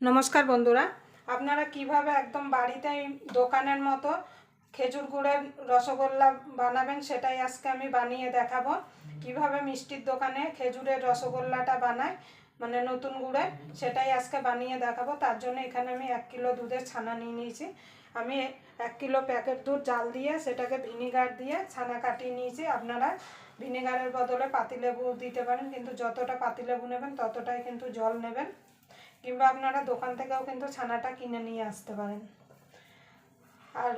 নমস্কার বন্ধুরা। আপনারা কীভাবে একদম বাড়িতে দোকানের মতো খেজুর গুড়ের রসগোল্লা বানাবেন সেটাই আজকে আমি বানিয়ে দেখাবো। কীভাবে মিষ্টির দোকানে খেজুরের রসগোল্লাটা বানায় মানে নতুন গুড়ের, সেটাই আজকে বানিয়ে দেখাবো। তার জন্য এখানে আমি এক কিলো দুধের ছানা নিয়ে নিয়েছি। আমি এক কিলো প্যাকেট দুধ জাল দিয়ে সেটাকে ভিনিগার দিয়ে ছানা কাটিয়ে নিয়েছি। আপনারা ভিনিগারের বদলে পাতিলেবু দিতে পারেন, কিন্তু যতটা পাতিলেবু নেবেন ততটাই কিন্তু জল নেবেন। কিংবা আপনারা দোকান থেকেও কিন্তু ছানাটা কিনে নিয়ে আসতে পারেন। আর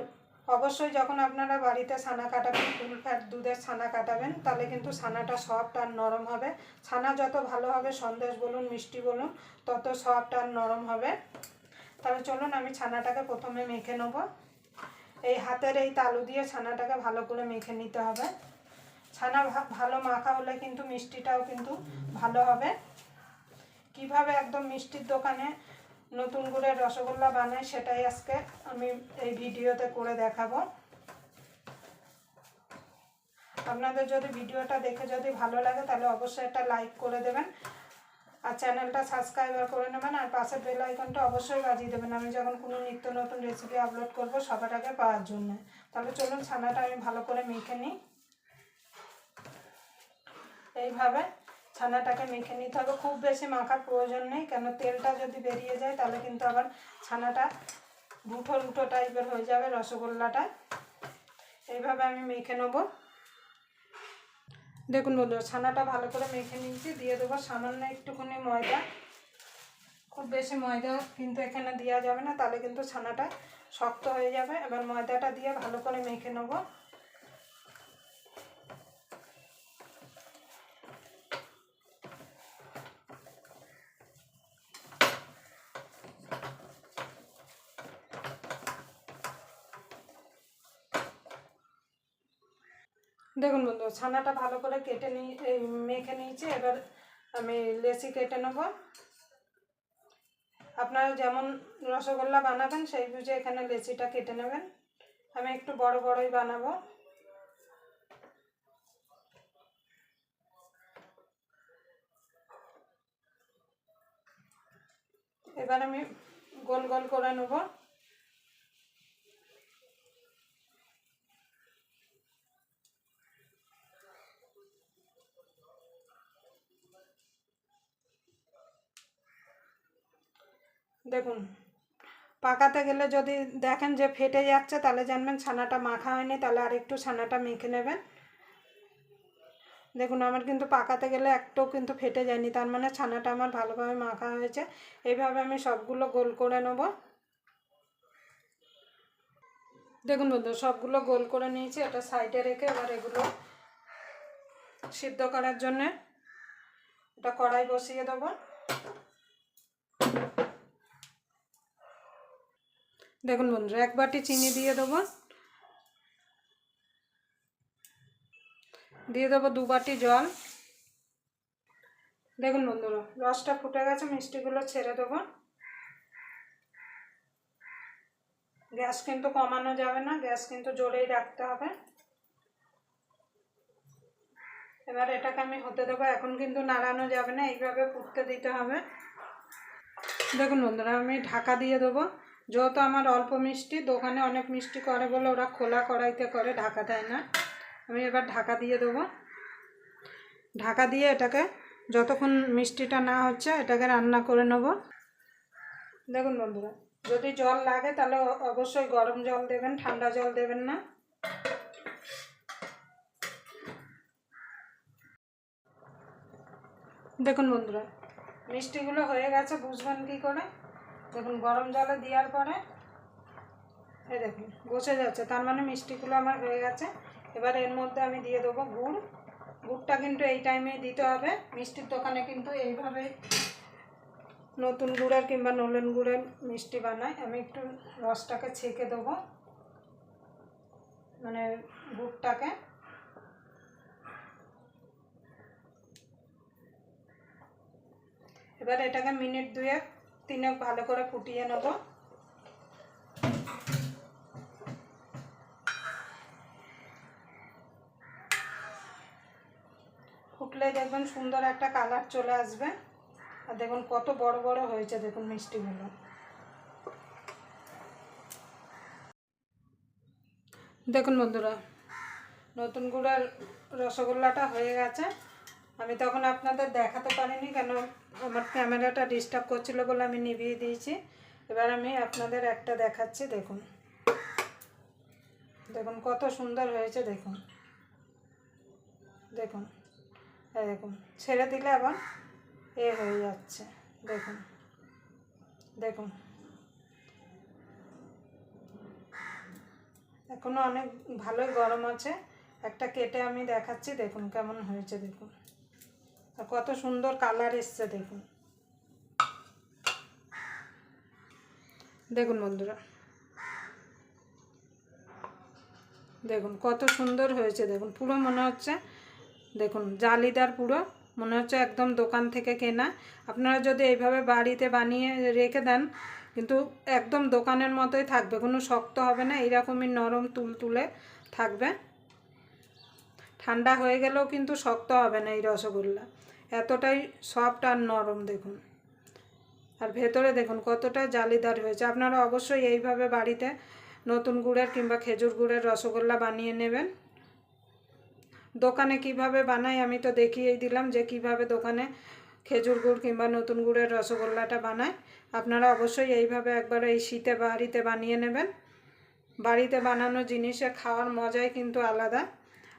অবশ্যই যখন আপনারা বাড়িতে ছানা কাটাবেন, ফুল ফ্যাট দুধের ছানা কাটাবেন, তাহলে কিন্তু ছানাটা সফট আর নরম হবে। ছানা যত ভালো হবে, সন্দেশ বলুন, মিষ্টি বলুন, তত সফট আর নরম হবে। তাহলে চলুন, আমি ছানাটাকে প্রথমে মেখে নেব। এই হাতের এই তালু দিয়ে ছানাটাকে ভালো করে মেখে নিতে হবে। ছানা ভালো মাখা হলে কিন্তু মিষ্টিটাও কিন্তু ভালো হবে। কীভাবে একদম মিষ্টির দোকানে নতুন গুড়ের রসগোল্লা বানায় সেটাই আজকে আমি এই ভিডিওতে করে দেখাবো। আপনাদের যদি ভিডিওটা দেখে যদি ভালো লাগে তাহলে অবশ্যই একটা লাইক করে দেবেন আর চ্যানেলটা সাবস্ক্রাইবার করে নেবেন আর পাশের বেল আইকনটা অবশ্যই বাজিয়ে দেবেন। আমি যখন কোনো নিত্য নতুন রেসিপি আপলোড করব সবার আগে পাওয়ার জন্য। তাহলে চলুন ছানাটা আমি ভালো করে মেখে নিই। এইভাবে ছানাটাকে মেখে নিতে হবে। খুব বেশি মাখার প্রয়োজন নেই, কেন তেলটা যদি বেরিয়ে যায় তাহলে কিন্তু আবার ছানাটা রুঠো রুঠো টাইপের হয়ে যাবে রসগোল্লাটা। এইভাবে আমি মেখে নেব। দেখুন বন্ধু ছানাটা ভালো করে মেখে নিয়েছি। দিয়ে দেবো সামান্য একটুখানি ময়দা। খুব বেশি ময়দা কিন্তু এখানে দেওয়া যাবে না, তাহলে কিন্তু ছানাটা শক্ত হয়ে যাবে। এবার ময়দাটা দিয়ে ভালো করে মেখে নেব। দেখুন বন্ধু, ছানাটা ভালো করে কেটে নিয়ে মেখে নিয়েছি, এবার আমি লেচি কেটে নেব। আপনারা যেমন রসগোল্লা বানাবেন, সেই বুঝে এখানে লেচিটা কেটে নেবেন। আমি একটু বড় বড়ই বানাবো। এবার আমি গোল গোল করে নেব। দেখুন, পাকাতে গেলে যদি দেখেন যে ফেটে যাচ্ছে, তাহলে জানবেন ছানাটা মাখা হয়নি, তাহলে আর একটু ছানাটা মেখে নেবেন। দেখুন, আমার কিন্তু পাকাতে গেলে একটাও কিন্তু ফেটে যায়নি, তার মানে ছানাটা আমার ভালোভাবে মাখা হয়েছে। এইভাবে আমি সবগুলো গোল করে নেব। দেখুন বন্ধু সবগুলো গোল করে নিয়েছি, এটা সাইডে রেখে এবার এগুলো সিদ্ধ করার জন্যে এটা কড়াই বসিয়ে দেবো। দেখুন বন্ধুরা, এক বাটি চিনি দিয়ে দেবো। দিয়ে দেবো দু বাটি জল। দেখুন বন্ধুরা, রসটা ফুটে গেছে, মিষ্টিগুলো ছেড়ে দেবো। গ্যাস কিন্তু কমানো যাবে না, গ্যাস কিন্তু জোরেই রাখতে হবে। এবার এটাকে আমি হতে দেবো, এখন কিন্তু নাড়ানো যাবে না, এইভাবে ফুটতে দিতে হবে। দেখুন বন্ধুরা, আমি ঢাকা দিয়ে দেবো। যেহেতু আমার অল্প মিষ্টি, দোকানে অনেক মিষ্টি করে বলে ওরা খোলা কড়াইতে করে, ঢাকা দেয় না। আমি এবার ঢাকা দিয়ে দেবো। ঢাকা দিয়ে এটাকে যতক্ষণ মিষ্টিটা না হচ্ছে, এটাকে রান্না করে নেব। দেখুন বন্ধুরা, যদি জল লাগে তাহলে অবশ্যই গরম জল দেবেন, ঠান্ডা জল দেবেন না। দেখুন বন্ধুরা, মিষ্টিগুলো হয়ে গেছে, বুঝবেন কী করে? দেখুন, গরম জলে দেওয়ার পরে, এই দেখুন বসে যাচ্ছে। তার মানে মিষ্টিগুলো আমার হয়ে গেছে। এবার এর মধ্যে আমি দিয়ে দেবো গুড়। গুড়টা কিন্তু এই টাইমে দিতে হবে। মিষ্টির দোকানে কিন্তু এইভাবে নতুন গুড়ের কিংবা নলেন গুড়ের মিষ্টি বানায়। আমি একটু রসটাকে ছেঁকে দেবো। মানে গুড়টাকে। এবার এটাকে মিনিট দুয়েক তিনেক ভালো করে ফুটিয়ে নেব। ফুটলে দেখবেন সুন্দর একটা কালার চলে আসবে। আর দেখুন কত বড় বড় হয়েছে দেখুন মিষ্টিগুলো। দেখুন বন্ধুরা, নতুন গুড়ের রসগোল্লাটা হয়ে গেছে। আমি তখন আপনাদের দেখাতে পারিনি কেন আমার ক্যামেরাটা ডিস্টার্ব করছিল বলে আমি নিভিয়ে দিয়েছি। এবার আমি আপনাদের একটা দেখাচ্ছি, দেখুন। দেখুন কত সুন্দর হয়েছে, দেখুন। দেখুন দেখুন, ছেড়ে দিলে আবার এ হয়ে যাচ্ছে, দেখুন। দেখুন। এখনও অনেক ভালোই গরম আছে। একটা কেটে আমি দেখাচ্ছি, দেখুন কেমন হয়েছে, দেখুন। কত সুন্দর কালার এসছে, দেখুন। দেখুন বন্ধুরা। দেখুন, কত সুন্দর হয়েছে, দেখুন। পুরো মনে হচ্ছে, দেখুন, জালিদার পুরো। মনে হচ্ছে একদম দোকান থেকে কেনা। আপনারা যদি এইভাবে বাড়িতে বানিয়ে রেখে দেন, কিন্তু একদম দোকানের মতোই থাকবে। কোনো শক্ত হবে না এরকমই নরম তুলতুলে থাকবে। ঠান্ডা হয়ে গেলেও কিন্তু শক্ত হবে না এই রসগোল্লা। এতটাই সফট আর নরম দেখুন। আর ভেতরে দেখুন কতটা জালিদার হয়েছে। আপনারা অবশ্যই এইভাবে বাড়িতে নতুন গুড়ের কিংবা খেজুর গুড়ের রসগোল্লা বানিয়ে নেবেন। দোকানে কীভাবে বানাই আমি তো দেখিয়েই দিলাম যে কীভাবে দোকানে খেজুর গুড় কিংবা নতুন গুড়ের রসগোল্লাটা বানায় আপনারা অবশ্যই এইভাবে একবার এই শীতে বাড়িতে বানিয়ে নেবেন। বাড়িতে বানানো জিনিসে খাওয়ার মজাই কিন্তু আলাদা।